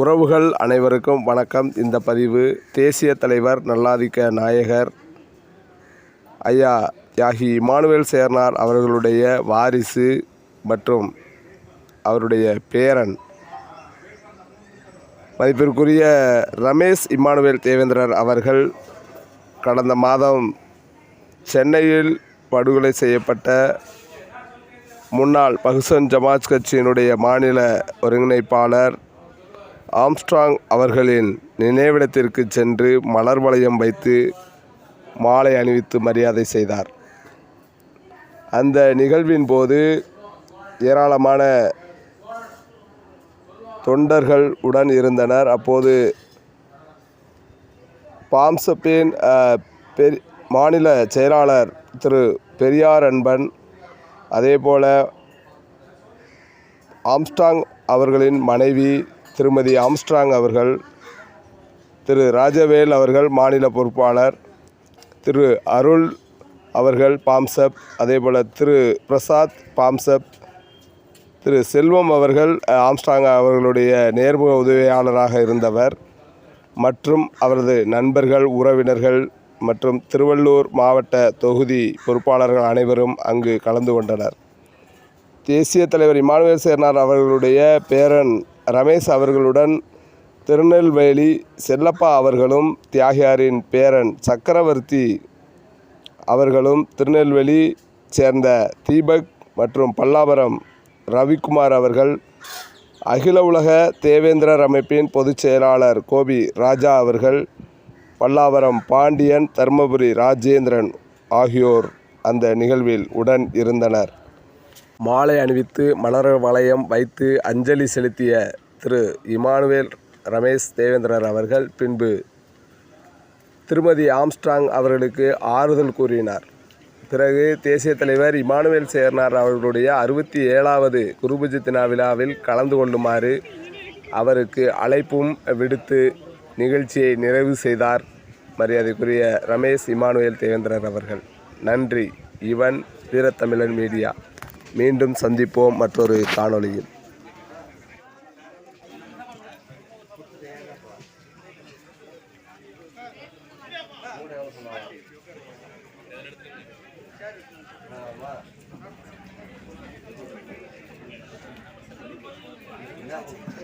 உறவுகள் அனைவருக்கும் வணக்கம். இந்த பதிவு தேசிய தலைவர் நல்லாதிக்க நாயகர் ஐயா தியாகி இமானுவேல் சேர்னார் அவர்களுடைய வாரிசு மற்றும் அவருடைய பேரன். மதிப்பிற்குரிய ரமேஷ் இமானுவேல் தேவேந்திரர் அவர்கள் கடந்த மாதம் சென்னையில் படுகொலை செய்யப்பட்ட முன்னாள் பகுசன் ஜமாஜ் கட்சியினுடைய மாநில ஒருங்கிணைப்பாளர் ஆம்ஸ்ட்ராங் அவர்களின் நினைவிடத்திற்கு சென்று மலர் வளையம் வைத்து மாலை அணிவித்து மரியாதை செய்தார். அந்த நிகழ்வின் போது ஏராளமான தொண்டர்கள் உடன் இருந்தனர். அப்போது பாம்சப்பின் பெரி மாநில செயலாளர் திரு பெரியார் அன்பன் அதேபோல ஆம்ஸ்டாங் அவர்களின் மனைவி திருமதி ஆம்ஸ்ட்ராங் அவர்கள் திரு ராஜவேல் அவர்கள் மாநில பொறுப்பாளர் திரு அருள் அவர்கள் பாம்சப் அதேபோல் திரு பிரசாத் பாம்சப் திரு செல்வம் அவர்கள் ஆம்ஸ்டாங் ஆம்ஸ்ட்ராங் அவர்களுடைய நேர்முக உதவியாளராக இருந்தவர் மற்றும் அவரது நண்பர்கள் உறவினர்கள் மற்றும் திருவள்ளூர் மாவட்ட தொகுதி பொறுப்பாளர்கள் அனைவரும் அங்கு கலந்து கொண்டனர். தேசிய தலைவர் இமானுவேல் சேர்னார் அவர்களுடைய பேரன் ரமேஷ் அவர்களுடன் திருநெல்வேலி செல்லப்பா அவர்களும் தியாகியாரின் பேரன் சக்கரவர்த்தி அவர்களும் திருநெல்வேலி சேர்ந்த தீபக் மற்றும் பல்லாவரம் ரவிக்குமார் அவர்கள் அகில உலக தேவேந்திரர் அமைப்பின் பொதுச் செயலாளர் கோபி ராஜா அவர்கள் பல்லாவரம் பாண்டியன் தர்மபுரி ராஜேந்திரன் ஆகியோர் அந்த நிகழ்வில் உடன் இருந்தனர். மாலை அணிவித்து மலர் வளையம் வைத்து அஞ்சலி செலுத்திய திரு இமானுவேல் ரமேஷ் தேவேந்திரர் அவர்கள் பின்பு திருமதி ஆம்ஸ்ட்ராங் அவர்களுக்கு ஆறுதல் கூறினார். பிறகு தேசிய தலைவர் இமானுவேல் சேர்னார் அவர்களுடைய அறுபத்தி ஏழாவது குருபூஜை தின விழாவில் கலந்து கொள்ளுமாறு அவருக்கு அழைப்பும் விடுத்து நிகழ்ச்சியை நிறைவு செய்தார் மரியாதைக்குரிய ரமேஷ் இமானுவேல் தேவேந்திரர் அவர்கள். நன்றி. இவன் வீரத்தமிழன் மீடியா. மீண்டும் சந்திப்போம் மற்றொரு காணொளியில். என்ன